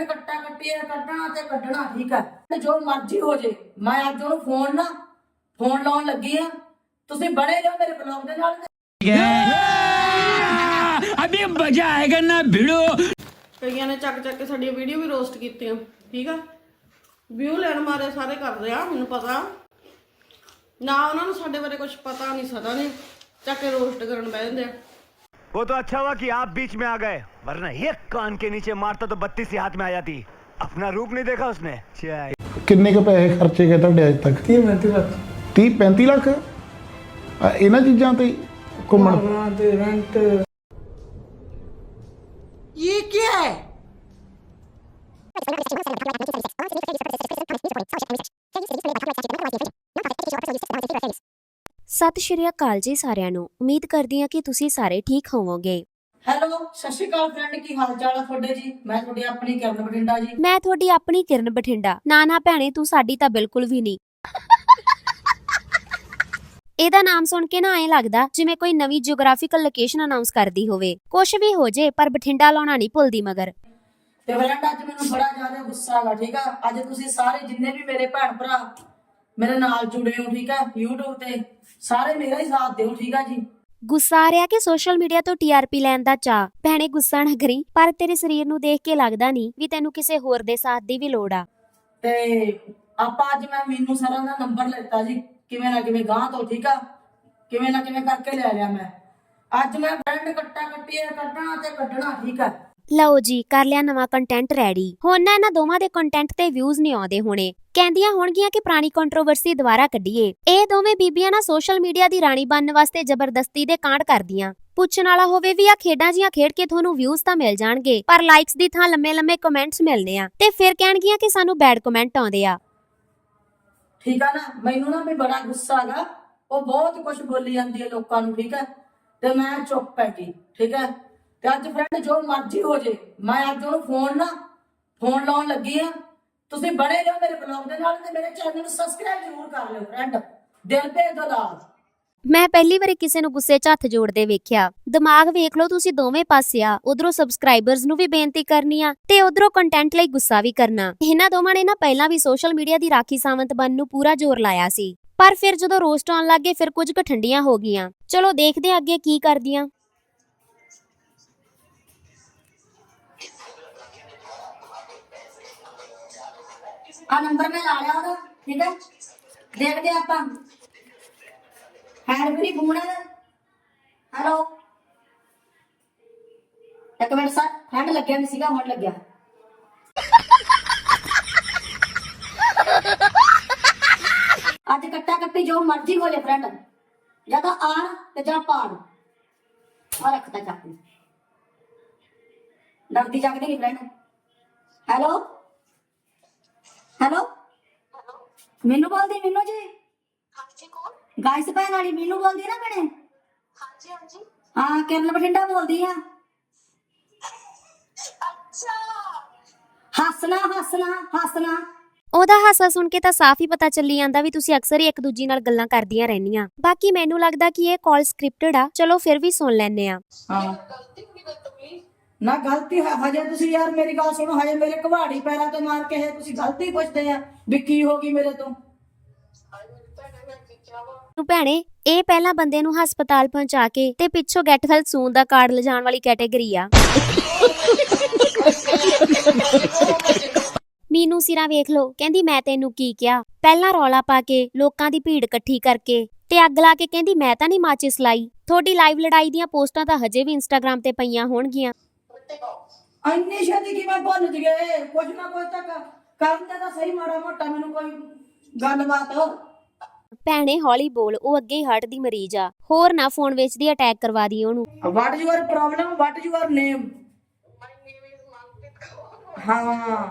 ਨੇ ਕੱਟਾ ਕੱਟਿਆ ਕੱਢਣਾ ਤੇ ਕੱਢਣਾ ਠੀਕ ਹੈ ਤੇ ਜੋ ਮਰਜ਼ੀ ਹੋ ਜੇ। ਮੈਂ ਅੱਜ ਉਹਨੂੰ ਫੋਨ ਨਾ ਫੋਨ ਲਾਉਣ ਲੱਗੀ ਆ। ਤੁਸੀਂ ਬਣੇ ਰਹੋ ਮੇਰੇ ਬਲੌਗ ਦੇ ਨਾਲ। ਅਬੇ ਮਜ਼ਾ ਆਏਗਾ ਨਾ ਭਿੜੋ ਕਈਆਂ ਨੇ ਚੱਕ ਚੱਕ ਕੇ ਸਾਡੀਆਂ ਵੀਡੀਓ ਵੀ ਰੋਸਟ ਕੀਤੀਆਂ। ਠੀਕ ਆ? ਵਿਊ ਲੈਣ ਮਾਰੇ ਸਾਰੇ ਕਰ ਰਿਹਾ ਮੈਨੂੰ ਪਤਾ। ਨਾ ਉਹਨਾਂ ਨੂੰ ਸਾਡੇ ਬਾਰੇ ਕੁਝ ਪਤਾ ਨਹੀਂ ਸਦਾ ਨਹੀਂ ਚੱਕ ਕੇ ਰੋਸਟ ਕਰਨ ਬਹਿ ਜਾਂਦੇ ਆ। वो तो अच्छा हुआ कि आप बीच में आ गए वरना एक कान के नीचे मारता तो बत्तीस ही हाथ में आ जाती अपना रूप नहीं देखा उसने चाय ਕਿੰਨੇ ਕੁ ਪੈਸੇ ਖਰਚੇ ਗਏ ਤੁਹਾਡੇ ਅੱਜ ਤੱਕ 30 35 ਲੱਖ 30 35 ਲੱਖ ਆ, ਇਹਨਾਂ ਚੀਜ਼ਾਂ ਤੇ ਹੀ ਘੁੰਮਣ ਇਹ ਕੀ ਹੈ ਸਤਿ ਸ਼੍ਰੀ ਅਕਾਲ ਜੀ ਸਾਰਿਆਂ ਨੂੰ। ਉਮੀਦ ਕਰਦੀ ਹਾਂ ਕਿ ਤੁਸੀਂ ਸਾਰੇ ਠੀਕ ਹੋਵੋਗੇ। ਹੈਲੋ ਸਤਿ ਸ਼੍ਰੀ ਅਕਾਲ ਫਰੈਂਡ ਕੀ ਹਾਲ ਚਾਲ ਆ ਤੁਹਾਡੇ ਜੀ? ਮੈਂ ਤੁਹਾਡੀ ਆਪਣੀ ਕਰਨ ਬਠਿੰਡਾ ਜੀ। ਮੈਂ ਤੁਹਾਡੀ ਆਪਣੀ ਕਿਰਨ ਬਠਿੰਡਾ। ਨਾ ਨਾ ਭੈਣੇ ਤੂੰ ਸਾਡੀ ਤਾਂ ਬਿਲਕੁਲ ਵੀ ਨਹੀਂ। ਇਹਦਾ ਨਾਮ ਸੁਣ ਕੇ ਨਾ ਐਂ ਲੱਗਦਾ ਜਿਵੇਂ ਕੋਈ ਨਵੀਂ ਜੀਓਗ੍ਰਾਫੀਕਲ ਲੋਕੇਸ਼ਨ ਅਨਾਉਂਸ ਕਰਦੀ ਹੋਵੇ। ਕੁਛ ਵੀ ਹੋ ਜੇ ਪਰ ਬਠਿੰਡਾ ਲਾਉਣਾ ਨਹੀਂ ਭੁੱਲਦੀ ਮਗਰ। ਤੇ ਫਰੈਂਡ ਅੱਜ ਮੈਨੂੰ ਬੜਾ ਜ਼ਿਆਦਾ ਗੁੱਸਾ ਆਗਾ ਠੀਕ ਆ? ਅੱਜ ਤੁਸੀਂ ਸਾਰੇ ਜਿੰਨੇ ਵੀ ਮੇਰੇ ਭੈਣ ਭਰਾ ਮੇਰੇ ਨਾਲ ਜੁੜੇ ਹੋ ਠੀਕ ਆ YouTube ਤੇ ਸਾਰੇ ਮੇਰਾ ਹੀ ਸਾਥ ਦਿਓ ਠੀਕ ਆ ਜੀ? ਗੁੱਸਾ ਆ ਰਿਹਾ ਕਿ ਸੋਸ਼ਲ ਮੀਡੀਆ ਤੋਂ ਟੀਆਰਪੀ ਲੈਣ ਦਾ ਚਾਹ ਭੈਣੇ ਗੁੱਸਾ ਨਾ ਕਰੀ ਪਰ ਤੇਰੇ ਸਰੀਰ ਨੂੰ ਦੇਖ ਕੇ ਲੱਗਦਾ ਨਹੀਂ ਵੀ ਤੈਨੂੰ ਕਿਸੇ ਹੋਰ ਦੇ ਸਾਥ ਦੀ ਵੀ ਲੋੜ ਆ। ਤੇ ਆਪਾਂ ਅੱਜ ਮੈਂ ਮੀਨੂ ਸਰਾਂ ਦਾ ਨੰਬਰ ਲੈਤਾ ਜੀ ਕਿਵੇਂ ਨਾ ਕਿਵੇਂ ਗਾਂ ਤੋਂ ਠੀਕ ਆ? ਕਿਵੇਂ ਨਾ ਕਿਵੇਂ ਕਰਕੇ ਲੈ ਲਿਆ ਮੈਂ। ਅੱਜ ਮੈਂ ਫਰੈਂਡ ਕੱਟਾ ਕੱਟੀਏ ਕੱਢਣਾ ਤੇ ਕੱਢਣਾ ਠੀਕ ਆ? ਲਓ ਜੀ, ਕਰ ਲਿਆ ਨਵਾਂ ਕੰਟੈਂਟ ਰੈਡੀ ਹੁਣ ਨਾ ਇਹਨਾਂ ਦੋਵਾਂ ਦੇ ਕੰਟੈਂਟ ਤੇ ਵਿਊਜ਼ ਨਹੀਂ ਆਉਂਦੇ ਹੋਣੇ। ਕਹਿੰਦੀਆਂ ਹੋਣਗੀਆਂ ਕਿ ਪੁਰਾਣੀ ਕੰਟਰੋਵਰਸੀ ਦੁਬਾਰਾ ਕੱਢੀਏ। ਇਹ ਦੋਵੇਂ ਬੀਬੀਆਂ ਨਾ ਸੋਸ਼ਲ ਮੀਡੀਆ ਦੀ ਰਾਣੀ ਬਣਨ ਵਾਸਤੇ ਜ਼ਬਰਦਸਤੀ ਦੇ ਕਾਂਡ ਕਰਦੀਆਂ। ਪੁੱਛਣ ਵਾਲਾ ਹੋਵੇ ਵੀ ਆ ਖੇਡਾਂ ਜੀਆਂ ਖੇਡ ਕੇ ਤੁਹਾਨੂੰ ਵਿਊਜ਼ ਤਾਂ ਮਿਲ ਜਾਣਗੇ, ਪਰ ਲਾਈਕਸ ਦੀ ਥਾਂ ਲੰਮੇ-ਲੰਮੇ ਕਮੈਂਟਸ ਮਿਲਨੇ ਆ। ਤੇ ਫਿਰ ਕਹਿਣਗੀਆਂ ਕਿ ਸਾਨੂੰ ਬੈਡ ਕਮੈਂਟ ਆਉਂਦੇ ਆ। ਠੀਕ ਆ ਨਾ? ਮੈਨੂੰ ਨਾ ਵੀ ਬੜਾ ਗੁੱਸਾ ਆਗਾ ਉਹ ਬਹੁਤ ਕੁਝ ਬੋਲੀ ਜਾਂਦੀ ਹੈ ਲੋਕਾਂ ਨੂੰ, ਠੀਕ ਹੈ ਤੇ ਮੈਂ ਚੁੱਪ ਪੈ ਗਈ ਠੀਕ ਹੈ ਤੇ ਅੱਜ ਫਰੈਂਡ ਜੋ ਮਰਜ਼ੀ ਹੋ ਜੇ, ਮੈਂ ਅੱਜ ਉਹਨੂੰ ਫੋਨ ਨਾ ਫੋਨ ਲਾਉਣ ਲੱਗੀ ਆ। ਤੁਸੀਂ ਬਣੇ ਰਹੋ ਮੇਰੇ ਬਲੌਗ ਦੇ ਨਾਲ ਤੇ ਮੇਰੇ ਚੈਨਲ ਨੂੰ ਸਬਸਕ੍ਰਾਈਬ ਜ਼ਰੂਰ ਕਰ ਲਿਓ ਫਰੈਂਡ ਦਿਲ ਭੇਜ ਦੋ ਲਾਲ ਮੈਂ ਪਹਿਲੀ ਵਾਰੀ ਕਿਸੇ ਨੂੰ ਗੁੱਸੇ 'ਚ ਹੱਥ ਜੋੜਦੇ ਵੇਖਿਆ। ਦਿਮਾਗ ਵੇਖ ਲਓ ਤੁਸੀਂ ਦੋਵੇਂ ਪਾਸੇ ਆ ਉਧਰੋਂ ਸਬਸਕ੍ਰਾਈਬਰਸ ਨੂੰ ਵੀ ਬੇਨਤੀ ਕਰਨੀ ਆ ਤੇ ਉਧਰੋਂ ਕੰਟੈਂਟ ਲਈ ਗੁੱਸਾ ਵੀ ਕਰਨਾ। ਇਹਨਾਂ ਦੋਵਾਂ ਨੇ ਨਾ ਪਹਿਲਾਂ ਵੀ ਸੋਸ਼ਲ ਮੀਡੀਆ ਦੀ ਰਾਖੀ ਸਾਵੰਤ ਬਣਨ ਨੂੰ ਪੂਰਾ ਜ਼ੋਰ ਲਾਇਆ ਸੀ। ਪਰ ਫਿਰ ਜਦੋਂ ਰੋਸਟ ਆਉਣ ਲੱਗੇ ਫਿਰ ਕੁਝ ਕੁ ਠੰਡੀਆਂ ਹੋ ਗਈਆਂ। ਚਲੋ ਦੇਖਦੇ ਹਾਂ ਅੱਗੇ ਕੀ ਕਰਦੀਆਂ। ਆ ਨੰਬਰ ਮੈਂ ਲਾ ਲਿਆ ਉਹਦਾ, ਠੀਕ ਹੈ ਦੇਖਦੇ ਹਾਂ ਆਪਾਂ। ਹੈਂਡ ਫ੍ਰੀ ਫੋਨ ਹੈ ਹੈਲੋ? ਇੱਕ ਮਿੰਟ ਸਰ, ਹੈਂਡ ਲੱਗਿਆ ਨਹੀਂ ਸੀਗਾ, ਹੁਣ ਲੱਗਿਆ। ਅੱਜ ਕੱਟਾ ਕੱਟੀ ਜੋ ਮਰਜ਼ੀ ਹੋ ਫਰੈਂਡ। ਜਾਂ ਤਾਂ ਆਣ ਤੇ ਜਾਂ ਪਾੜ। ਆ ਰੱਖਤਾ ਚਾਕੂ। ਡਰਦੀ ਚੱਕਦੀ ਨਹੀਂ ਫਰੈਂਡ। ਹੈਲੋ? ਹੈਲੋ? ਮੈਨੂੰ ਬੋਲਦੀ ਮੈਨੂੰ ਜੀ? ਹਾਂਜੀ ਕੌਣ? ਗਾਇਸ ਭੈਣ ਵਾਲੀ ਮੈਨੂੰ ਬੋਲਦੀ ਨਾ ਭੈਣੇ? ਹਾਂਜੀ ਹਾਂਜੀ। ਹਾਂ ਕਿਰਨ ਬਠਿੰਡਾ ਬੋਲਦੀ ਆ। ਅੱਛਾ। ਹੱਸਣਾ ਹੱਸਣਾ ਹੱਸਣਾ। ਉਹਦਾ ਹਾਸਾ ਸੁਣ ਕੇ ਤਾਂ ਸਾਫ਼ ਹੀ ਪਤਾ ਚੱਲੀ ਜਾਂਦਾ ਵੀ ਤੁਸੀਂ ਅਕਸਰ ਹੀ ਇੱਕ ਦੂਜੀ ਨਾਲ ਗੱਲਾਂ ਕਰਦੀਆਂ ਰਹਿੰਦੀਆਂ। ਬਾਕੀ ਮੈਨੂੰ ਲੱਗਦਾ ਕਿ ਇਹ ਕਾਲ ਸਕ੍ਰਿਪਟਡ ਆ। ਚਲੋ ਫਿਰ ਵੀ ਸੁਣ ਲੈਂਦੇ ਆ ਹਾਂ। ਗਲਤੀ ਹੋ ਗਈ ਤਾਂ ਤਮੀਜ਼ ਨਾ ਗਲਤੀ ਹੈ ਹਜੇ ਤੁਸੀਂ ਯਾਰ ਮੇਰੀ ਗੱਲ ਸੁਣੋ, ਹਜੇ ਮੇਰੇ ਘਵਾੜੀ ਪੈਰਾਂ ਤੇ ਮਾਰ ਕੇ ਇਹ ਤੁਸੀਂ ਗਲਤੀ ਪੁੱਛਦੇ ਆ ਵੀ ਕੀ ਹੋ ਗਈ ਮੇਰੇ ਤੋਂ। ਮੈਂ ਨੂੰ ਭੈਣੇ, ਇਹ ਪਹਿਲਾਂ ਬੰਦੇ ਨੂੰ ਹਸਪਤਾਲ ਪਹੁੰਚਾ ਕੇ ਤੇ ਪਿੱਛੋਂ ਗੈਟ ਵੈਲ ਸੂਨ ਦਾ ਕਾਰਡ ਲਿਜਾਣ ਵਾਲੀ ਕੈਟਾਗਰੀ ਆ। ਮੀਨੂ ਸਿਰਾ ਵੇਖ ਲੋ ਕਹਿੰਦੀ ਮੈਂ ਤੈਨੂੰ ਕੀ ਕਿਹਾ? ਪਹਿਲਾਂ ਰੌਲਾ ਪਾ ਕੇ ਲੋਕਾਂ ਦੀ ਭੀੜ ਇਕੱਠੀ ਕਰਕੇ ਤੇ ਅੱਗ ਲਾ ਕੇ ਕਹਿੰਦੀ ਮੈਂ ਤਾਂ ਨਹੀਂ ਮਾਚਿਸ ਲਾਈ। ਤੁਹਾਡੀ ਲਾਈਵ ਲੜਾਈ ਦੀਆਂ ਪੋਸਟਾਂ ਤਾਂ ਹਜੇ ਵੀ ਇੰਸਟਾਗ੍ਰam ਤੇ ਪਈਆਂ ਹੋਣਗੀਆਂ। ਇੰਨੀ ਛੇਤੀ ਕਿਵੇਂ ਭੁੱਲ ਜਗੇ ਕੁਝ ਨਾ ਕੁਝ ਤਾਂ ਕ- ਕਰਨ ਦਾ ਤਾਂ ਸਹੀ ਮਾੜਾ ਮੋਟਾ ਮੈਨੂੰ ਕੋਈ ਗੱਲਬਾਤ। ਭੈਣੇ ਹੌਲੀ ਬੋਲ ਉਹ ਅੱਗੇ ਹੀ ਹਾਰਟ ਦੀ ਮਰੀਜ਼ ਆ। ਹੋਰ ਨਾ ਫੋਨ ਵੇਚਦੀ ਅਟੈਕ ਕਰਵਾ ਦੀ ਉਹਨੂੰ। What your problem what your name my name is Manpreet Kaur ਹਾਂ।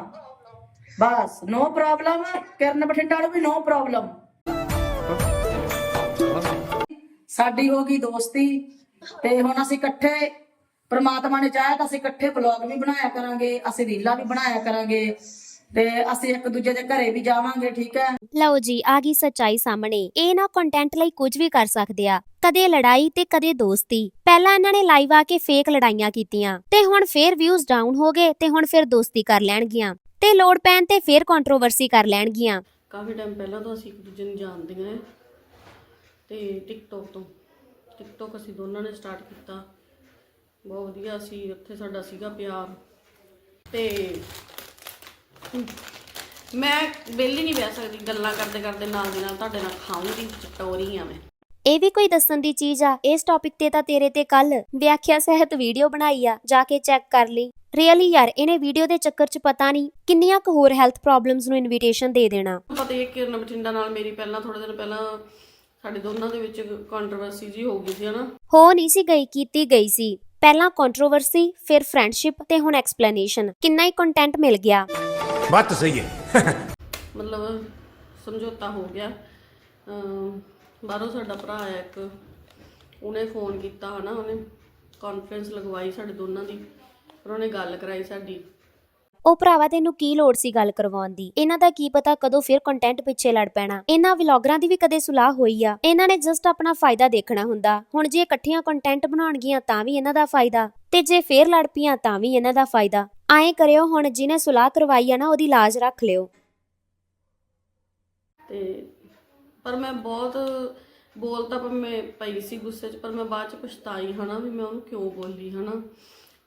ਬਸ ਨੋ ਪ੍ਰੋਬਲਮ ਕਿਰਨ ਬਠਿੰਡਾ ਵੀ ਨੋ ਪ੍ਰੋਬਲਮ ਸਾਡੀ ਹੋ ਗਈ ਦੋਸਤੀ ਤੇ ਹੁਣ ਅਸੀਂ ਇਕੱਠੇ ਪ੍ਰਮਾਤਮਾ ਨੇ ਚਾਹਿਆ ਤਾਂ ਅਸੀਂ ਇਕੱਠੇ ਬਲੌਗ ਵੀ ਬਣਾਇਆ ਕਰਾਂਗੇ ਅਸੀਂ ਰੀਲਾਂ ਵੀ ਬਣਾਇਆ ਕਰਾਂਗੇ ਤੇ ਅਸੀਂ ਇੱਕ ਦੂਜੇ ਦੇ ਘਰੇ ਵੀ ਜਾਵਾਂਗੇ ਠੀਕ ਹੈ? ਲਓ ਜੀ ਆ ਗਈ ਸੱਚਾਈ ਸਾਹਮਣੇ। ਇਹ ਨਾ ਕੰਟੈਂਟ ਲਈ ਕੁਝ ਵੀ ਕਰ ਸਕਦੇ ਆ ਕਦੇ ਲੜਾਈ ਤੇ ਕਦੇ ਦੋਸਤੀ। ਪਹਿਲਾਂ ਇਹਨਾਂ ਨੇ ਲਾਈਵ ਆ ਕੇ ਫੇਕ ਲੜਾਈਆਂ ਕੀਤੀਆਂ ਤੇ ਹੁਣ ਫੇਰ ਵਿਊਜ਼ ਡਾਊਨ ਹੋ ਗਏ ਤੇ ਹੁਣ ਫੇਰ ਦੋਸਤੀ ਕਰ ਲੈਣਗੀਆਂ। ਤੇ ਲੋੜ ਪੈਣ ਤੇ ਫੇਰ ਕੰਟਰੋਵਰਸੀ ਕਰ ਲੈਣਗੀਆਂ। ਕਾਫੀ ਟਾਈਮ ਪਹਿਲਾਂ ਤੋਂ ਅਸੀਂ ਇੱਕ ਦੂਜੇ ਨੂੰ ਜਾਣਦੀਆਂ ਤੇ ਟਿਕਟੋਕ ਤੋਂ। ਟਿਕਟੋਕ ਅਸੀਂ ਦੋਨਾਂ ਨੇ ਸਟਾਰਟ ਕੀਤਾ। ਬਹੁਤ ਵਧੀਆ ਸੀ ਉੱਥੇ ਸਾਡਾ ਸੀਗਾ ਪਿਆਰ। ਤੇ ਮੈਂ ਵਿਹਲੀ ਨਹੀਂ ਬਹਿ ਸਕਦੀ ਗੱਲਾਂ ਕਰਦੇ ਕਰਦੇ ਨਾਲ ਦੀ ਨਾਲ ਤੁਹਾਡੇ ਨਾਲ ਖਾਊਂਗੀ ਚਟੋਰੀ ਆ ਮੈਂ। ਇਹ ਵੀ ਕੋਈ ਦੱਸਣ ਦੀ ਚੀਜ਼ ਆ ਇਸ ਟੌਪਿਕ ਤੇ ਤਾਂ ਤੇਰੇ ਤੇ ਕੱਲ ਵਿਆਖਿਆ ਸਹਿਤ ਵੀਡੀਓ ਬਣਾਈ ਆ ਜਾ ਕੇ ਚੈੱਕ ਕਰ ਲਈ। ਰੀਅਲੀ ਯਾਰ ਇਹਨੇ ਵੀਡੀਓ ਦੇ ਚੱਕਰ 'ਚ ਪਤਾ ਨਹੀਂ ਕਿੰਨੀਆਂ ਕੁ ਹੋਰ ਹੈਲਥ ਪ੍ਰੋਬਲਮਸ ਨੂੰ ਇਨਵੀਟੇਸ਼ਨ ਦੇ ਦੇਣਾ। ਪਤਾ ਹੀ ਹੈ ਕਿਰਨ ਬਠਿੰਡਾ ਨਾਲ ਮੇਰੀ ਪਹਿਲਾਂ ਥੋੜੇ ਦਿਨ ਪਹਿਲਾਂ ਸਾਡੇ ਦੋਨਾਂ ਦੇ ਵਿੱਚ ਕੰਟਰੋਵਰਸੀ ਜੀ ਹੋ ਗਈ ਸੀ ਹਨਾ? ਹੋ ਨਹੀਂ ਸੀ ਗਈ ਕੀਤੀ ਗਈ ਸੀ। ਪਹਿਲਾਂ ਕੰਟਰੋਵਰਸੀ ਫਿਰ ਫਰੈਂਡਸ਼ਿਪ ਤੇ ਹੁਣ ਐਕਸਪਲੇਨੇਸ਼ਨ ਕਿੰਨਾ ਹੀ ਕੰਟੈਂਟ ਮਿਲ ਗਿਆ। ਬਾਤ ਸਹੀ ਹੈ। ਮਤਲਬ ਸਮਝੌਤਾ ਹੋ ਗਿਆ। ਬਾਹਰੋਂ ਸਾਡਾ ਭਰਾ ਆਇਆ ਇੱਕ। ਉਹਨੇ ਫੋਨ ਕੀਤਾ ਹਨਾ ਉਹਨੇ ਕਾਨਫਰੰਸ ਲਗਵਾਈ ਸਾਡੇ ਦੋਨਾਂ ਦੀ। ਪਰ ਉਹਨੇ ਗੱਲ ਕਰਾਈ ਸਾਡੀ। ਉਹ ਭਰਾਵਾ, ਤੈਨੂੰ ਕੀ ਲੋੜ ਸੀ ਗੱਲ ਕਰਵਾਉਣ ਦੀ? ਇਹਨਾਂ ਦਾ ਕੀ ਪਤਾ ਕਦੋਂ ਫਿਰ ਕੰਟੈਂਟ ਪਿੱਛੇ ਲੜ ਪੈਣਾ? ਇਹਨਾਂ ਵਲੌਗਰਾਂ ਦੀ ਵੀ ਕਦੇ ਸੁਲਾਹ ਹੋਈ ਆ। ਇਹਨਾਂ ਨੇ ਜਸਟ ਆਪਣਾ ਫਾਇਦਾ ਦੇਖਣਾ ਹੁੰਦਾ। ਹੁਣ ਜੇ ਇਕੱਠੀਆਂ ਕੰਟੈਂਟ ਬਣਾਉਣਗੀਆਂ ਤਾਂ ਵੀ ਇਹਨਾਂ ਦਾ ਫਾਇਦਾ। ਤੇ ਜੇ ਫੇਰ ਲੜ ਪਈਆਂ ਤਾਂ ਵੀ ਇਹਨਾਂ ਦਾ ਫਾਇਦਾ। ਐਂ ਕਰਿਓ, ਹੁਣ ਜਿਹਨੇ ਸੁਲਾਹ ਕਰਵਾਈ ਆ ਨਾ, ਉਹਦੀ ਲਾਜ ਰੱਖ ਲਿਓ। ਤੇ ਪਰ ਮੈਂ ਬਹੁਤ ਬੋਲ ਤਾਂ ਮੈਂ ਪਈ ਸੀ ਗੁੱਸੇ 'ਚ, ਪਰ ਮੈਂ ਬਾਅਦ 'ਚ ਪਛਤਾਈ ਹਨਾ ਵੀ ਮੈਂ ਉਹਨੂੰ ਕਿਉਂ ਬੋਲੀ, ਹਨਾ?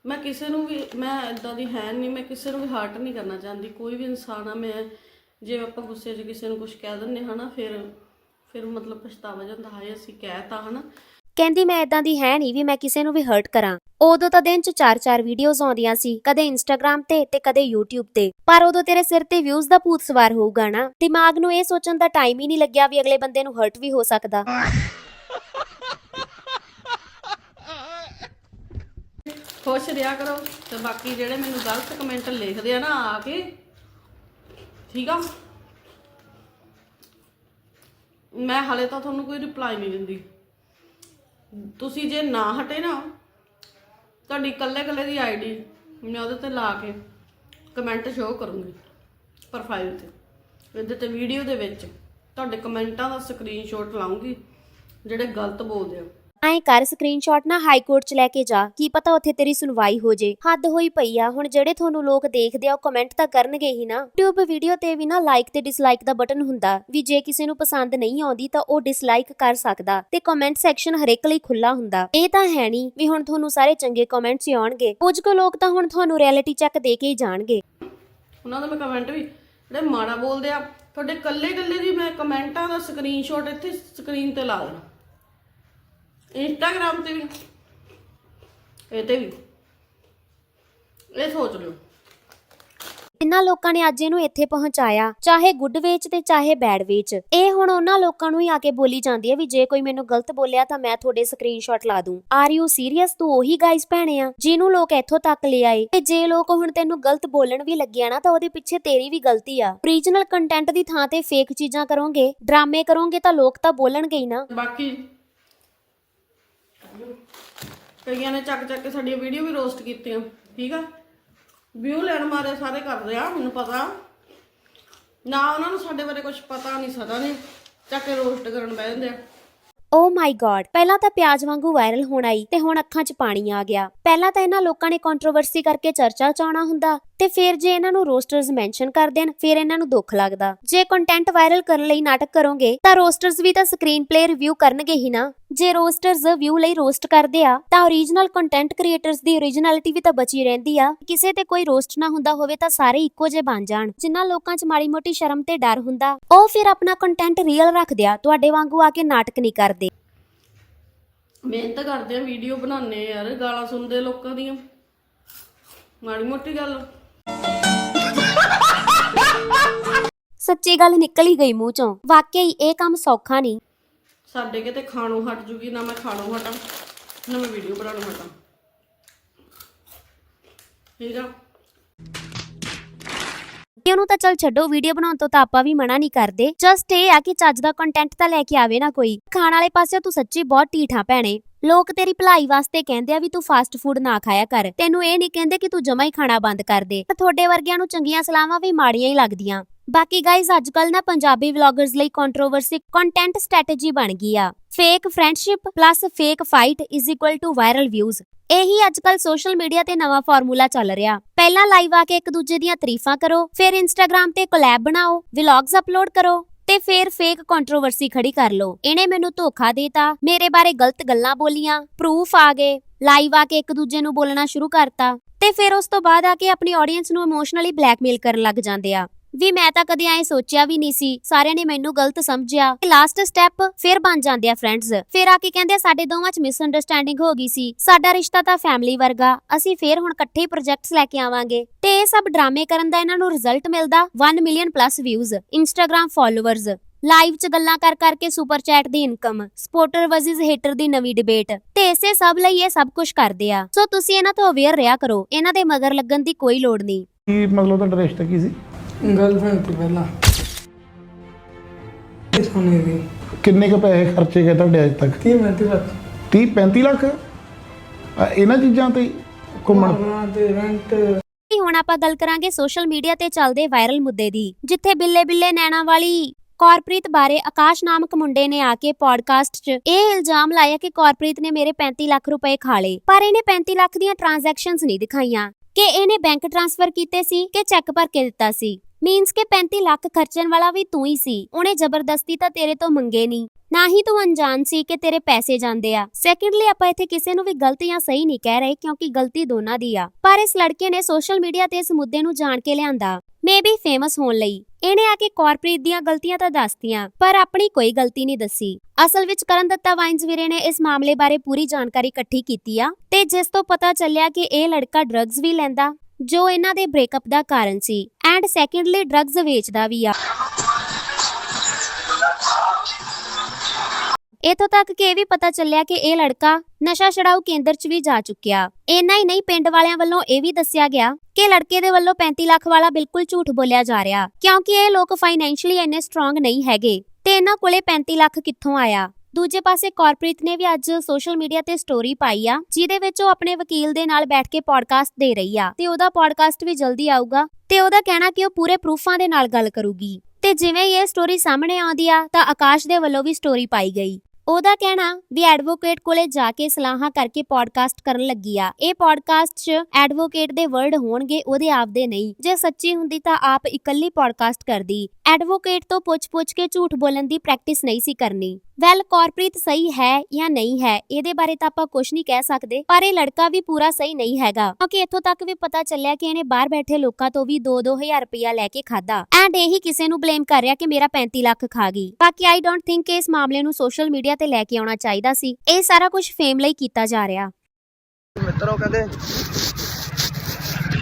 ਮੈਂ ਕਿਸੇ ਨੂੰ ਵੀ, ਮੈਂ ਇਦਾਂ ਦੀ ਹੈ ਨਹੀਂ ਮੈਂ ਕਿਸੇ ਨੂੰ ਵੀ ਹਰਟ ਨਹੀਂ ਕਰਨਾ ਚਾਹੁੰਦੀ। ਕੋਈ ਵੀ ਇਨਸਾਨ ਆ, ਮੈਂ ਜੇ ਆਪਾਂ ਗੁੱਸੇ 'ਚ ਕਿਸੇ ਨੂੰ ਕੁਝ ਕਹਿ ਦਿੰਨੇ ਹਨਾ ਫਿਰ ਫਿਰ ਮਤਲਬ ਪਛਤਾਵਾ ਜਾਂਦਾ। ਹਾਏ, ਅਸੀਂ ਕਹਿਤਾ ਹਨਾ। ਕਹਿੰਦੀ, ਮੈਂ ਇਦਾਂ ਦੀ ਹੈ ਨਹੀਂ ਵੀ ਮੈਂ ਕਿਸੇ ਨੂੰ ਵੀ ਹਰਟ ਕਰਾਂ। ਉਦੋਂ ਤਾਂ ਦਿਨ 'ਚ 4-4 ਵੀਡੀਓਜ਼ ਆਉਂਦੀਆਂ ਸੀ, ਕਦੇ ਇੰਸਟਾਗ੍ਰam ਤੇ ਤੇ ਕਦੇ YouTube ਤੇ। ਪਰ ਉਦੋਂ ਤੇਰੇ ਸਿਰ ਤੇ ਵਿਊਜ਼ ਦਾ ਭੂਤ ਸਵਾਰ ਹੋਊਗਾ ਨਾ। ਦਿਮਾਗ ਨੂੰ ਇਹ ਸੋਚਣ ਦਾ ਟਾਈਮ ਹੀ ਨਹੀਂ ਲੱਗਿਆ ਵੀ ਅਗਲੇ ਬੰਦੇ ਨੂੰ ਹਰਟ ਵੀ ਹੋ ਸਕਦਾ। ਖੁਸ਼ ਰਿਹਾ ਕਰੋ ਤੇ ਬਾਕੀ ਜਿਹੜੇ ਮੈਨੂੰ ਗਲਤ ਕਮੈਂਟ ਲਿਖਦੇ ਆ ਨਾ ਆ ਕੇ, ਠੀਕ ਆ? ਮੈਂ ਹਾਲੇ ਤਾਂ ਤੁਹਾਨੂੰ ਕੋਈ ਰਿਪਲਾਈ ਨਹੀਂ ਦਿੰਦੀ। ਤੁਸੀਂ ਜੇ ਨਾ ਹਟੇ ਨਾ, ਤੁਹਾਡੀ ਕੱਲੇ ਕੱਲੇ ਦੀ ਆਈਡੀ ਮੈਂ ਉਹਦੇ ਤੇ ਲਾ ਕੇ ਕਮੈਂਟ ਸ਼ੋਅ ਕਰੂੰਗੀ ਪ੍ਰੋਫਾਈਲ ਤੇ। ਇਹਦੇ ਤੇ ਵੀਡੀਓ ਦੇ ਵਿੱਚ। ਤੁਹਾਡੇ ਕਮੈਂਟਾਂ ਦਾ ਸਕਰੀਨਸ਼ਾਟ ਲਾਉਂਗੀ, ਜਿਹੜੇ ਗਲਤ ਬੋਲਦੇ ਆ। ਐਂ ਕਰ ਸਕਰੀਨਸ਼ਾਟ ਨਾ ਹਾਈ ਕੋਰਟ 'ਚ ਲੈ ਕੇ ਜਾ। ਕੀ ਪਤਾ ਉੱਥੇ ਤੇਰੀ ਸੁਣਵਾਈ ਹੋ ਜੇ। ਹੱਦ ਹੋਈ ਪਈ ਆ, ਹੁਣ ਜਿਹੜੇ ਤੁਹਾਨੂੰ ਲੋਕ ਦੇਖਦੇ ਆ, ਉਹ ਕਮੈਂਟ ਤਾਂ ਕਰਨਗੇ ਹੀ ਨਾ। YouTube ਵੀਡੀਓ ਤੇ ਵੀ ਨਾ ਲਾਈਕ ਤੇ ਡਿਸਲਾਈਕ ਦਾ ਬਟਨ ਹੁੰਦਾ। ਵੀ ਜੇ ਕਿਸੇ ਨੂੰ ਪਸੰਦ ਨਹੀਂ ਆਉਂਦੀ ਤਾਂ ਉਹ ਡਿਸਲਾਈਕ ਕਰ ਸਕਦਾ। ਤੇ ਕਮੈਂਟ ਸੈਕਸ਼ਨ ਹਰੇਕ ਲਈ ਖੁੱਲਾ ਹੁੰਦਾ। ਇਹ ਤਾਂ ਹੈ ਨਹੀਂ ਵੀ ਹੁਣ ਤੁਹਾਨੂੰ ਸਾਰੇ ਚੰਗੇ ਕਮੈਂਟਸ ਹੀ ਆਉਣਗੇ। ਕੁਝ ਕੁ ਲੋਕ ਤਾਂ ਹੁਣ ਤੁਹਾਨੂੰ ਰਿਐਲਿਟੀ ਚੈੱਕ ਦੇ ਕੇ ਹੀ ਜਾਣਗੇ। ਉਹਨਾਂ ਦਾ ਮੈਂ ਕਮੈਂਟ ਵੀ, ਜਿਹੜੇ ਮਾੜਾ ਬੋਲਦੇ ਆ, ਤੁਹਾਡੇ ਕੱਲੇ ਕੱਲੇ ਦੀ ਮੈਂ ਕਮੈਂਟਾਂ ਦਾ ਸਕਰੀਨਸ਼ਾਟ ਇੱਥੇ ਸਕਰੀਨ ਤੇ ਲਾ ਦੇਣਾ। ਇੰਸਟਾਗ੍ਰam ਤੇ ਵੀ। ਇਹ ਤੇ ਵੀ। ਇਹ ਸੋਚ ਲਿਓ। ਜਿਨ੍ਹਾਂ ਲੋਕਾਂ ਨੇ ਅੱਜ ਇਹਨੂੰ ਇੱਥੇ ਪਹੁੰਚਾਇਆ ਚਾਹੇ ਗੁੱਡ ਵੇਚ ਤੇ ਚਾਹੇ ਬੈਡ ਵੇਚ। ਇਹ ਹੁਣ ਉਹਨਾਂ ਲੋਕਾਂ ਨੂੰ ਹੀ ਆ ਕੇ ਬੋਲੀ ਜਾਂਦੀ ਹੈ ਵੀ ਜੇ ਕੋਈ ਮੈਨੂੰ ਗਲਤ ਬੋਲਿਆ ਤਾਂ ਮੈਂ ਤੁਹਾਡੇ ਸਕਰੀਨਸ਼ਾਟ ਲਾ ਦੂੰ। ਆਰ ਯੂ ਸੀਰੀਅਸ ਤੂੰ ਉਹੀ ਗਾਈਸ ਭੈਣੇ ਆ ਜਿਹਨੂੰ ਲੋਕ ਇੱਥੋਂ ਤੱਕ ਲੈ ਆਏ। ਤੇ ਜੇ ਲੋਕ ਹੁਣ ਤੈਨੂੰ ਗਲਤ ਬੋਲਣ ਵੀ ਲੱਗਿਆ ਨਾ ਤਾਂ ਉਹਦੇ ਪਿੱਛੇ ਤੇਰੀ ਵੀ ਗਲਤੀ ਆ। ਓਰੀਜਨਲ ਕੰਟੈਂਟ ਦੀ ਥਾਂ ਤੇ ਫੇਕ ਚੀਜ਼ਾਂ ਕਰੋਗੇ ਡਰਾਮੇ ਕਰੋਗੇ ਤਾਂ ਲੋਕ ਤਾਂ ਬੋਲਣਗੇ ਹੀ ਨਾ। ਬਾਕੀ ਕਈਆਂ ਨੇ ਚੱਕ ਚੱਕ ਕੇ ਸਾਡੀਆਂ ਵੀਡੀਓ ਵੀ ਰੋਸਟ ਕੀਤੀਆਂ, ਠੀਕ ਆ? ਵਿਊ ਲੈਣ ਮਾਰੇ ਸਾਰੇ ਕਰਦੇ ਆ, ਮੈਨੂੰ ਪਤਾ। ਨਾ ਉਹਨਾਂ ਨੂੰ ਸਾਡੇ ਬਾਰੇ ਕੁਝ ਪਤਾ ਨਹੀਂ ਸਦਾ ਨਹੀਂ। ਚੱਕ ਕੇ ਰੋਸਟ ਕਰਨ ਬਹਿ ਜਾਂਦੇ ਆ। ਓ ਮਾਈ ਗॉड ਪਹਿਲਾਂ ਤਾਂ ਪਿਆਜ਼ ਵਾਂਗੂ ਵਾਇਰਲ ਹੋਣ ਆਈ ਤੇ ਹੁਣ ਅੱਖਾਂ 'ਚ ਪਾਣੀ ਆ ਗਿਆ। ਪਹਿਲਾਂ ਤਾਂ ਇਹਨਾਂ ਲੋਕਾਂ ਨੇ ਕੰਟਰੋਵਰਸੀ ਕਰਕੇ ਚਰਚਾ ਚ ਆਉਣਾ ਹੁੰਦਾ ਤੇ ਫਿਰ ਜੇ ਇਹਨਾਂ ਨੂੰ ਰੋਸਟਰਸ ਮੈਂਸ਼ਨ ਕਰ ਦੇਣ, ਫਿਰ ਇਹਨਾਂ ਨੂੰ ਦੁੱਖ ਲੱਗਦਾ। ਜੇ ਕੰਟੈਂਟ ਵਾਇਰਲ ਕਰਨ ਲਈ ਨਾਟਕ ਕਰੋਗੇ, ਤਾਂ ਰੋਸਟਰਸ ਵੀ ਤਾਂ ਸਕਰੀਨ ਪਲੇ ਰਿਵਿਊ ਕਰਨਗੇ ਹੀ ਨਾ। ਜੇ ਰੋਸਟਰਸ ਵਿਊ ਲਈ ਰੋਸਟ ਕਰਦੇ ਆ ਤਾਂ ਓਰੀਜਨਲ ਕੰਟੈਂਟ ਕ੍ਰੀਏਟਰਸ ਦੀ ਓਰੀਜਨੈਲਿਟੀ ਵੀ ਤਾਂ ਬਚੀ ਰਹਿੰਦੀ ਆ। ਕਿਸੇ ਤੇ ਕੋਈ ਰੋਸਟ ਨਾ ਹੁੰਦਾ ਹੋਵੇ ਤਾਂ ਸਾਰੇ ਇੱਕੋ ਜਿਹੇ ਬਣ ਜਾਣ ਜਿਨ੍ਹਾਂ ਲੋਕਾਂ 'ਚ ਮਾੜੀ ਮੋਟੀ ਸ਼ਰਮ ਤੇ ਡਰ ਹੁੰਦਾ। ਉਹ ਫਿਰ ਆਪਣਾ ਕੰਟੈਂਟ ਰੀਅਲ ਰੱਖਦੇ ਆ ਤੁਹਾਡੇ ਵਾਂਗੂ ਆ ਕੇ ਨਾਟਕ ਨਹੀਂ ਕਰਦੇ। ਮਿਹਨਤ ਕਰਦੇ ਆ ਵੀਡੀਓ ਬਣਾਉਂਦੇ ਯਾਰ ਗਾਲਾਂ ਸੁਣਦੇ ਲੋਕਾਂ ਦੀਆਂ। ਮਾੜੀ ਮੋਟੀ ਗੱਲ। ਸੱਚੀ ਗੱਲ ਨਿਕਲ ਹੀ ਗਈ ਮੂੰਹ ਚੋਂ। ਵਾਕਈ ਇਹ ਕੰਮ ਸੌਖਾ ਨਹੀਂ। ਸਾਡੇ ਕਿਤੇ ਖਾਣੋਂ ਹਟ ਜੂਗੀ, ਨਾ ਮੈਂ ਖਾਣੋਂ ਹਟਾਂ, ਨਾ ਮੈਂ ਵੀਡੀਓ ਬਣਾਉਣੋਂ ਹਟਾਂ। ਠੀਕ ਆ? ਉਹਨੂੰ ਤਾਂ ਚੱਲ ਛੱਡੋ ਵੀਡੀਓ ਬਣਾਉਣ ਤੋਂ ਤਾਂ ਆਪਾਂ ਵੀ ਮਨਾ ਨਹੀਂ ਕਰਦੇ। ਜਸਟ ਇਹ ਆ ਕਿ ਚੱਜ ਦਾ ਕੰਟੈਂਟ ਤਾਂ ਲੈ ਕੇ ਆਵੇ ਨਾ ਕੋਈ। ਖਾਣ ਵਾਲੇ ਪਾਸੇ ਤੂੰ ਸੱਚੀ ਬਹੁਤ ਢੀਠਾ ਭੈਣੇ। ਲੋਕ ਤੇਰੀ ਭਲਾਈ ਵਾਸਤੇ ਕਹਿੰਦੇ ਆ ਵੀ ਤੂੰ ਫਾਸਟ ਫੂਡ ਨਾ ਖਾਇਆ ਕਰ। ਤੈਨੂੰ ਇਹ ਨਹੀਂ ਕਹਿੰਦੇ ਕਿ ਤੂੰ ਜਮਾ ਹੀ ਖਾਣਾ ਬੰਦ ਕਰ ਦੇ। ਤਾਂ ਤੁਹਾਡੇ ਵਰਗਿਆਂ ਨੂੰ ਚੰਗੀਆਂ ਸਲਾਹਾਂ ਵੀ ਮਾੜੀਆਂ ਹੀ ਲੱਗਦੀਆਂ। ਬਾਕੀ ਗਾਇਜ਼ ਅੱਜਕੱਲ ਨਾ ਪੰਜਾਬੀ ਵਲੌਗਰਸ ਲਈ ਕੰਟਰੋਵਰਸੀ ਕੰਟੈਂਟ ਸਟ੍ਰੈਟਜੀ ਬਣ ਗਈ ਆ। Fake friendship plus fake fight is equal to viral views ਇਹੀ ਅੱਜਕੱਲ ਸੋਸ਼ਲ ਮੀਡੀਆ ਤੇ ਨਵਾਂ ਫਾਰਮੂਲਾ ਚੱਲ ਰਿਹਾ। ਪਹਿਲਾਂ ਲਾਈਵ ਆ ਕੇ ਇੱਕ ਦੂਜੇ ਦੀਆਂ ਤਾਰੀਫਾਂ ਕਰੋ, ਫਿਰ ਇੰਸਟਾਗ੍ਰam ਤੇ ਕੋਲੈਬ ਬਣਾਓ ਵਲੌਗਸ ਅਪਲੋਡ ਕਰੋ, ਤੇ ਫਿਰ ਫੇਕ ਕੰਟਰੋਵਰਸੀ ਖੜੀ ਕਰ ਲਓ। ਇਹਨੇ ਮੈਨੂੰ ਧੋਖਾ ਦੇਤਾ, ਮੇਰੇ ਬਾਰੇ ਗਲਤ ਗੱਲਾਂ ਬੋਲੀਆਂ ਪ੍ਰੂਫ ਆ ਗਏ। ਲਾਈਵ ਆ ਕੇ ਇੱਕ ਦੂਜੇ ਨੂੰ ਬੋਲਣਾ ਸ਼ੁਰੂ ਕਰਤਾ, ਤੇ ਫਿਰ ਉਸ ਤੋਂ ਬਾਅਦ ਆ ਕੇ ਆਪਣੀ ਆਡੀਅנס ਨੂੰ ਇਮੋਸ਼ਨਲੀ ਬਲੈਕਮੇਲ ਕਰਨ ਲੱਗ ਜਾਂਦੇ ਆ। ਵੀ ਮੈਂ ਤਾਂ ਕਦੇ ਐ ਸੋਚਿਆ ਵੀ ਨਹੀਂ ਸੀ। ਸਾਰਿਆਂ ਨੇ ਮੈਨੂੰ ਗਲਤ ਸਮਝਿਆ। ਲਾਸਟ ਸਟੈਪ ਫਿਰ ਬਣ ਜਾਂਦੇ ਆ ਫਰੈਂਡਸ ਫਿਰ ਆ ਕੇ ਕਹਿੰਦੇ ਸਾਡੇ ਦੋਵਾਂ 'ਚ ਮਿਸਅੰਡਰਸਟੈਂਡਿੰਗ ਹੋ ਗਈ ਸੀ। ਸਾਡਾ ਰਿਸ਼ਤਾ ਤਾਂ ਫੈਮਿਲੀ ਵਰਗਾ। ਅਸੀਂ ਫੇਰ ਹੁਣ ਇਕੱਠੇ ਪ੍ਰੋਜੈਕਟਸ ਲੈ ਕੇ ਆਵਾਂਗੇ। ਤੇ ਇਹ ਸਭ ਡਰਾਮੇ ਕਰਨ ਦਾ ਇਹਨਾਂ ਨੂੰ ਰਿਜ਼ਲਟ ਮਿਲਦਾ। 1 million plus views Instagram followers live 'ਚ ਗੱਲਾਂ ਕਰ ਕਰਕੇ ਸੁਪਰ ਚੈਟ ਦੀ ਇਨਕਮ ਸਪੋਰਟਰ ਵਰਸਸ ਹੇਟਰ ਦੀ ਨਵੀਂ ਡਿਬੇਟ ਤੇ ਇਸੇ ਸਭ ਲਈ ਇਹ ਸਭ ਕੁਝ ਕਰਦੇ ਆ। ਸੋ ਤੁਸੀਂ ਇਹਨਾਂ ਤੋਂ ਅਵੇਅਰ ਰਿਹਾ ਕਰੋ। ਇਹਨਾਂ ਦੇ ਮਗਰ ਲੱਗਣ ਦੀ ਕੋਈ ਲੋੜ ਨਹੀਂ। ਕੀ ਮਤਲਬ ਤੁਹਾਡਾ ਰਿਸ਼ਤਾ ਕੀ ਸੀ? ਗਰਲਫ੍ਰੈਂਡ ਸੀ ਪਹਿਲਾਂ। ਇਹ ਸੋਨੇ ਦੀ। ਕਿੰਨੇ ਕੁ ਪੈਸੇ ਖਰਚੇ ਗਏ ਤੁਹਾਡੇ ਅੱਜ ਤੱਕ? 30 ਮਿੰਟ ਲੱਗ 30 35 ਲੱਖ? ਇਹਨਾਂ ਚੀਜ਼ਾਂ ਤੇ ਹੀ ਘੁੰਮਣ। ਘੁੰਮਣਾ ਤੇ ਰੈਂਟ ਹੁਣ ਆਪਾਂ ਗੱਲ ਕਰਾਂਗੇ ਸੋਸ਼ਲ ਮੀਡੀਆ ਤੇ ਚੱਲਦੇ ਵਾਇਰਲ ਮੁੱਦੇ ਦੀ ਜਿੱਥੇ ਬਿੱਲੇ ਬਿੱਲੇ ਨੈਣਾ ਵਾਲੀ ਕਾਰਪ੍ਰੀਤ ਬਾਰੇ ਆਕਾਸ਼ ਨਾਮਕ ਮੁੰਡੇ ਨੇ ਆ ਕੇ ਪੋਡਕਾਸਟ 'ਚ ਇਹ ਇਲਜ਼ਾਮ ਲਾਇਆ ਕਿ ਕਾਰਪ੍ਰੀਤ ਨੇ ਮੇਰੇ 35 ਲੱਖ ਰੁਪਏ ਖਾ ਲਏ ਪਰ ਇਹਨੇ 35 ਲੱਖ ਦੀਆਂ ਟ੍ਰਾਂਜੈਕਸ਼ਨਸ ਨਹੀਂ ਦਿਖਾਈਆਂ ਕਿ ਇਹਨੇ ਬੈਂਕ ਟ੍ਰਾਂਸਫਰ ਕੀਤੇ ਸੀ ਕਿ ਚੈੱਕ ਭਰ ਕੇ ਦਿੱਤਾ ਸੀ। ਮੀਨਸ ਕਿ 35 ਲੱਖ ਖਰਚਣ ਵਾਲਾ ਵੀ ਤੂੰ ਹੀ ਸੀ। ਉਹਨੇ ਜ਼ਬਰਦਸਤੀ ਤਾਂ ਤੇਰੇ ਤੋਂ ਮੰਗੇ ਨਹੀਂ। ਨਾ ਹੀ ਤੂੰ ਅਣਜਾਣ ਸੀ ਕਿ ਤੇਰੇ ਪੈਸੇ ਜਾਂਦੇ ਆ। ਸੈਕੰਡਲੀ ਆਪਾਂ ਇੱਥੇ ਕਿਸੇ ਨੂੰ ਵੀ ਗਲਤ ਜਾਂ ਸਹੀ ਨਹੀਂ ਕਹਿ ਰਹੇ ਕਿਉਂਕਿ ਗਲਤੀ ਦੋਨਾਂ ਦੀ ਆ। ਪਰ ਇਸ ਲੜਕੇ ਨੇ ਸੋਸ਼ਲ ਮੀਡੀਆ ਤੇ ਇਸ ਮੁੱਦੇ ਨੂੰ ਜਾਣ ਕੇ ਲਿਆਂਦਾ। ਮੇਬੀ ਫੇਮਸ ਹੋਣ ਲਈ। ਇਹਨੇ ਆ ਕੇ ਕਾਰਪੋਰੇਟ ਦੀਆਂ ਗਲਤੀਆਂ ਤਾਂ ਦੱਸਤੀਆਂ, ਪਰ ਆਪਣੀ ਕੋਈ ਗਲਤੀ ਨਹੀਂ ਦੱਸੀ। ਅਸਲ ਵਿੱਚ ਕਰਨ ਦੱਤਾ ਵਾਈਨਸ ਵੀਰੇ ਨੇ ਇਸ ਮਾਮਲੇ ਬਾਰੇ ਪੂਰੀ ਜਾਣਕਾਰੀ ਇਕੱਠੀ ਕੀਤੀ ਆ। ਤੇ ਜਿਸ ਤੋਂ ਪਤਾ ਚੱਲਿਆ ਕਿ ਇਹ ਲੜਕਾ ਡਰੱਗਸ ਵੀ ਲੈਂਦਾ ਜੋ ਇਹਨਾਂ ਦੇ ਬ੍ਰੇਕਅਪ ਦਾ ਕਾਰਨ ਸੀ ਐਂਡ ਸੈਕੰਡਲੀ ਡਰੱਗਸ ਵੇਚਦਾ ਵੀ ਆ। ਇਥੋਂ ਤੱਕ ਕਿ ਇਹ ਵੀ ਪਤਾ ਚੱਲਿਆ ਕਿ ਇਹ ਲੜਕਾ ਨਸ਼ਾ ਛਡਾਊ ਕੇਂਦਰ 'ਚ ਵੀ ਜਾ ਚੁੱਕਿਆ। ਇੰਨਾ ਹੀ ਨਹੀਂ, ਪਿੰਡ ਵਾਲਿਆਂ ਵੱਲੋਂ ਇਹ ਵੀ ਦੱਸਿਆ ਗਿਆ ਕਿ ਲੜਕੇ ਦੇ ਵੱਲੋਂ 35 ਲੱਖ ਵਾਲਾ ਬਿਲਕੁਲ ਝੂਠ ਬੋਲਿਆ ਜਾ ਰਿਹਾ, ਕਿਉਂਕਿ ਇਹ ਲੋਕ ਫਾਈਨੈਂਸ਼ੀਅਲੀ ਇੰਨੇ ਸਟਰੋਂਗ ਨਹੀਂ ਹੈਗੇ ਤੇ ਇਹਨਾਂ ਕੋਲੇ 35 ਲੱਖ ਕਿੱਥੋਂ ਆਇਆ? ਦੂਜੇ ਪਾਸੇ ਕਾਰਪੋਰੇਟ ਨੇ ਵੀ ਅੱਜ ਸੋਸ਼ਲ ਮੀਡੀਆ ਤੇ ਸਟੋਰੀ ਪਾਈ ਆ, ਜਿਹਦੇ ਵਿੱਚ ਉਹ ਆਪਣੇ ਵਕੀਲ ਦੇ ਨਾਲ ਬੈਠ ਕੇ ਪੋਡਕਾਸਟ ਦੇ ਰਹੀ ਆ ਤੇ ਉਹਦਾ ਪੋਡਕਾਸਟ ਵੀ ਜਲਦੀ ਆਊਗਾ ਤੇ ਉਹਦਾ ਕਹਿਣਾ ਕਿ ਉਹ ਪੂਰੇ ਪ੍ਰੂਫਾਂ ਦੇ ਨਾਲ ਗੱਲ ਕਰੂਗੀ। ਤੇ ਜਿਵੇਂ ਇਹ ਸਟੋਰੀ ਸਾਹਮਣੇ ਆਉਂਦੀ ਆ, ਤਾਂ ਆਕਾਸ਼ ਦੇ ਵੱਲੋਂ ਵੀ ਸਟੋਰੀ ਪਾਈ ਗਈ। ਉਹਦਾ ਕਹਿਣਾ, ਵੀ ਐਡਵੋਕੇਟ ਕੋਲੇ ਜਾ ਕੇ ਸਲਾਹਾਂ ਕਰਕੇ ਪੋਡਕਾਸਟ ਕਰਨ ਲੱਗੀ ਆ। ਇਹ ਪੋਡਕਾਸਟ 'ਚ ਐਡਵੋਕੇਟ ਦੇ ਵਰਡ ਹੋਣਗੇ, ਉਹਦੇ ਆਪਦੇ ਨਹੀਂ। ਜੇ ਸੱਚੀ ਹੁੰਦੀ ਤਾਂ ਆਪ ਇਕੱਲੀ ਪੋਡਕਾਸਟ ਕਰਦੀ। ਐਡਵੋਕੇਟ ਤੋਂ ਪੁੱਛ-ਪੁੱਛ ਕੇ ਝੂਠ ਬੋਲਣ ਦੀ ਪ੍ਰੈਕਟਿਸ ਨਹੀਂ ਸੀ ਕਰਨੀ। ਵੈਲ ਕਾਰਪੋਰੇਟ ਸਹੀ ਹੈ ਜਾਂ ਨਹੀਂ ਹੈ, ਇਹਦੇ ਬਾਰੇ ਤਾਂ ਆਪਾਂ ਕੁਝ ਨਹੀਂ ਕਹਿ ਸਕਦੇ, ਪਰ ਇਹ ਲੜਕਾ ਵੀ ਪੂਰਾ ਸਹੀ ਨਹੀਂ ਹੈਗਾ। ਕਿਉਂਕਿ ਇੱਥੋਂ ਤੱਕ ਵੀ ਪਤਾ ਚੱਲਿਆ ਕਿ ਇਹਨੇ ਬਾਹਰ ਬੈਠੇ ਲੋਕਾਂ ਤੋਂ ਵੀ 2-2000 ਰੁਪਇਆ ਲੈ ਕੇ ਖਾਦਾ ਐਂਡ ਇਹੀ ਕਿਸੇ ਨੂੰ ਬਲੇਮ ਕਰ ਰਿਹਾ ਕਿ ਮੇਰਾ 35 ਲੱਖ ਖਾ ਗਈ। ਬਾਕੀ ਆਈ ਡੋਂਟ ਥਿੰਕ ਕਿ ਇਸ ਮਾਮਲੇ ਨੂੰ ਸੋਸ਼ਲ ਮੀਡੀਆ ਤੇ ਲੈ ਕੇ ਆਉਣਾ ਚਾਹੀਦਾ ਸੀ। ਇਹ ਸਾਰਾ ਕੁਝ ਫੇਮ ਲਈ ਕੀਤਾ ਜਾ ਰਿਹਾ। ਮਿੱਤਰੋ ਕਹਿੰਦੇ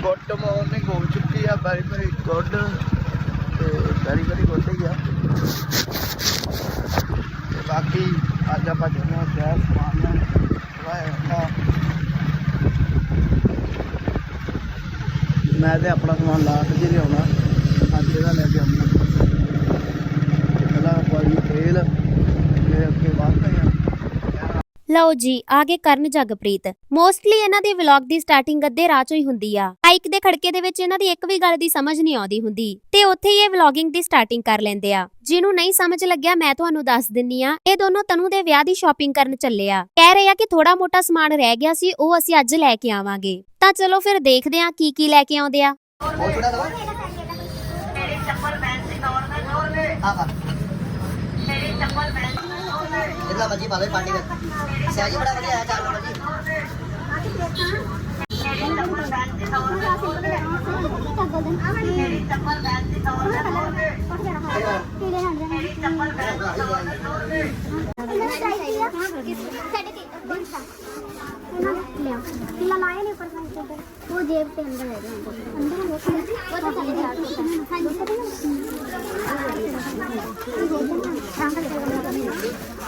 ਗੁੱਡ ਮਾਰਨਿੰਗ ਹੋ ਚੁੱਕੀ ਆ ਵੈਰੀ ਵੈਰੀ ਗੁੱਡ ਤੇ ਵੈਰੀ ਵੈਰੀ ਗੁੱਡ ਹੀ ਆ। ਤੇ ਬਾਕੀ ਅੱਜ ਆਪਾਂ ਚੱਲੇ ਹਾਂ ਸ਼ਹਿਰ, ਸਮਾਨ ਲੈਣ। ਵਾਹ ਮੈਂ ਤੇ ਆਪਣਾ ਸਮਾਨ ਲਾਸਟ ਕੇ ਲਿਆਉਣਾ। ਅੱਜ ਇਹਦਾ ਲੈ ਕੇ ਆਉਣਾ। ਪਹਿਲਾਂ ਪਾਈ ਤੇਲ ਤੇ ਅੱਗੇ ਵਾਧਾ ਆ। ਲਓ ਜੀ, ਆਗੇ ਕਰਨ ਜਗਪ੍ਰੀਤ। ਮੋਸਟਲੀ ਇਹਨਾਂ ਦੇ ਵਲੌਗ ਦੀ ਸਟਾਰਟਿੰਗ ਅੱਧੇ ਰਾਹ ਚੋਂ ਹੀ ਹੁੰਦੀ ਆ। ਬਾਈਕ ਦੇ ਖੜਕੇ ਦੇ ਵਿੱਚ ਇਹਨਾਂ ਦੀ ਇੱਕ ਵੀ ਗੱਲ ਦੀ ਸਮਝ ਨਹੀਂ ਆਉਂਦੀ ਹੁੰਦੀ। ਤੇ ਉੱਥੇ ਹੀ ਇਹ ਵਲੌਗਿੰਗ ਦੀ ਸਟਾਰਟਿੰਗ ਕਰ ਲੈਂਦੇ ਆ। ਜਿਹਨੂੰ ਨਹੀਂ ਸਮਝ ਲੱਗਿਆ, ਮੈਂ ਤੁਹਾਨੂੰ ਦੱਸ ਦਿੰਨੀ ਆ, ਇਹ ਦੋਨੋਂ ਤਨੂ ਦੇ ਵਿਆਹ ਦੀ ਸ਼ਾਪਿੰਗ ਕਰਨ ਚੱਲੇ ਆ। ਕਹਿ ਰਹੇ ਆ ਕਿ ਥੋੜਾ ਮੋਟਾ ਸਮਾਨ ਰਹਿ ਗਿਆ ਸੀ, ਉਹ ਅਸੀਂ ਅੱਜ ਲੈ ਕੇ ਆਵਾਂਗੇ। ਤਾਂ ਚਲੋ ਫਿਰ ਦੇਖਦੇ ਆ ਕੀ ਕੀ ਲੈ ਕੇ ਆਉਂਦੇ ਆ। ਜਿੰਨਾ ਮਰਜ਼ੀ ਪਾ ਲੈ ਪਾਰਟੀ ਦਾ કેટલા પછી ભાવે પાટી કરી સહેજી બડા બધી આયા ચાર મોટા పిల్ల లాయన్ ఇప్పుడు ఓ జేబితే అందరూ అందరూ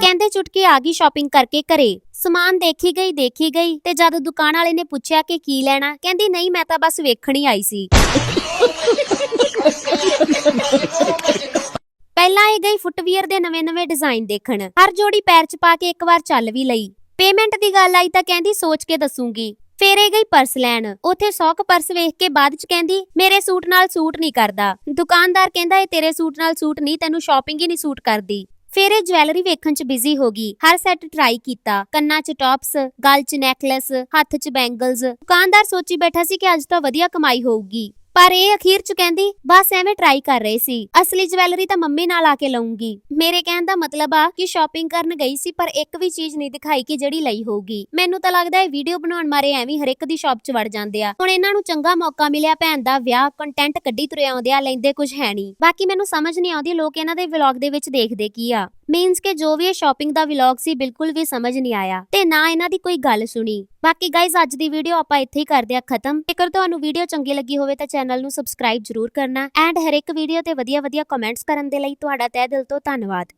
ਕਹਿੰਦੇ ਚੁਟਕੀ ਆ ਗਈ ਸ਼ਾਪਿੰਗ ਕਰਕੇ ਘਰੇ। ਸਮਾਨ ਦੇਖੀ ਗਈ ਦੇਖੀ ਗਈ ਤੇ ਜਦ ਦੁਕਾਨ ਵਾਲੇ ਨੇ ਪੁੱਛਿਆ ਕਿ ਕੀ ਲੈਣਾ, ਕਹਿੰਦੀ, ਨਹੀਂ, ਮੈਂ ਤਾਂ ਬਸ ਵੇਖਣ ਹੀ ਆਈ ਸੀ। ਪਹਿਲਾਂ ਇਹ ਗਈ ਫੁੱਟਵੀਅਰ ਦੇ ਨਵੇਂ-ਨਵੇਂ ਡਿਜ਼ਾਈਨ ਦੇਖਣ। ਹਰ ਜੋੜੀ ਪੈਰ 'ਚ ਪਾ ਕੇ ਇੱਕ ਵਾਰ ਚੱਲ ਵੀ ਲਈ। ਪੇਮੈਂਟ ਦੀ ਗੱਲ ਆਈ ਤਾਂ ਕਹਿੰਦੀ, ਸੋਚ ਕੇ ਦੱਸੂਗੀ। ਫੇਰ ਇਹ ਗਈ ਪਰਸ ਲੈਣ। ਉਥੇ 100 ਪਰਸ ਵੇਖ ਕੇ ਬਾਅਦ 'ਚ ਕਹਿੰਦੀ, ਮੇਰੇ ਸੂਟ ਨਾਲ ਸੂਟ ਨਹੀਂ ਕਰਦਾ। ਦੁਕਾਨਦਾਰ ਕਹਿੰਦਾ, ਇਹ ਤੇਰੇ ਸੂਟ ਨਾਲ ਸੂਟ ਨਹੀਂ, ਤੈਨੂੰ ਸ਼ਾਪਿੰਗ ਹੀ ਨਹੀਂ ਸੂਟ ਕਰਦੀ। ਫੇਰ ਇਹ ਜਵੈਲਰੀ ਵੇਖਣ 'ਚ ਬਿਜ਼ੀ ਹੋ ਗਈ। ਹਰ ਸੈੱਟ ਟਰਾਈ ਕੀਤਾ। ਕੰਨਾਂ 'ਚ ਟੌਪਸ ਗਲ 'ਚ ਨੈਕਲੈਸ ਹੱਥ 'ਚ ਬੈਂਗਲਸ ਦੁਕਾਨਦਾਰ ਸੋਚੀ ਬੈਠਾ ਸੀ ਕਿ ਅੱਜ ਤਾਂ ਵਧੀਆ ਕਮਾਈ ਹੋਊਗੀ। ਪਰ ਇਹ ਅਖੀਰ 'ਚ ਕਹਿੰਦੀ, ਬਸ ਐਵੇਂ ਟਰਾਈ ਕਰ ਰਹੇ ਸੀ। ਅਸਲੀ ਜਵੈਲਰੀ ਤਾਂ ਮੰਮੀ ਨਾਲ ਆ ਕੇ ਲਵਾਂਗੀ ਮੇਰੇ ਕਹਿਣ ਦਾ ਮਤਲਬ ਆ ਕਿ ਸ਼ਾਪਿੰਗ ਕਰਨ ਗਈ ਸੀ, ਪਰ ਇੱਕ ਵੀ ਚੀਜ਼ ਨਹੀਂ ਦਿਖਾਈ ਕਿ ਜਿਹੜੀ ਲਈ ਹੋਊਗੀ। ਮੈਨੂੰ ਤਾਂ ਲੱਗਦਾ ਇਹ ਵੀਡੀਓ ਬਣਾਉਣ ਮਾਰੇ ਐਵੇਂ ਹਰ ਇੱਕ ਦੀ ਸ਼ਾਪ 'ਚ ਵੜ ਜਾਂਦੇ ਆ। ਹੁਣ ਇਹਨਾਂ ਨੂੰ ਚੰਗਾ ਮੌਕਾ ਮਿਲਿਆ, ਭੈਣ ਦਾ ਵਿਆਹ ਕੰਟੈਂਟ ਕੱਢੀ ਤੁਰੇ ਆਉਂਦੇ ਆ, ਲੈਂਦੇ ਕੁਝ ਹੈ ਨਹੀਂ। ਬਾਕੀ ਮੈਨੂੰ ਸਮਝ ਨਹੀਂ ਆਉਂਦੀ, ਲੋਕ ਇਹਨਾਂ ਦੇ ਵਲੌਗ ਦੇ ਵਿੱਚ ਦੇਖਦੇ ਕੀ ਆ। ਮੀਨਸ ਕਿ ਜੋ ਵੀ ਇਹ ਸ਼ਾਪਿੰਗ ਦਾ ਵਲੌਗ ਸੀ, ਬਿਲਕੁਲ ਵੀ ਸਮਝ ਨਹੀਂ ਆਇਆ। ਤੇ ਨਾ ਇਹਨਾਂ ਦੀ ਕੋਈ ਗੱਲ ਸੁਣੀ। ਬਾਕੀ ਗਾਇਜ਼ ਅੱਜ ਦੀ ਵੀਡੀਓ ਆਪਾਂ ਇੱਥੇ ਹੀ ਕਰਦੇ ਆ ਖਤਮ। ਜੇਕਰ ਤੁਹਾਨੂੰ ਵੀਡੀਓ ਚੰਗੀ ਲੱਗੀ ਹੋਵੇ ਤਾਂ ਚੈਨਲ ਨੂੰ ਸਬਸਕ੍ਰਾਈਬ ਜ਼ਰੂਰ ਕਰਨਾ। ਐਂਡ ਹਰ ਇੱਕ ਵੀਡੀਓ ਤੇ ਵਧੀਆ ਵਧੀਆ ਕਮੈਂਟਸ ਕਰਨ ਦੇ ਲਈ ਤੁਹਾਡਾ ਤਹਿ ਦਿਲ ਤੋਂ ਧੰਨਵਾਦ।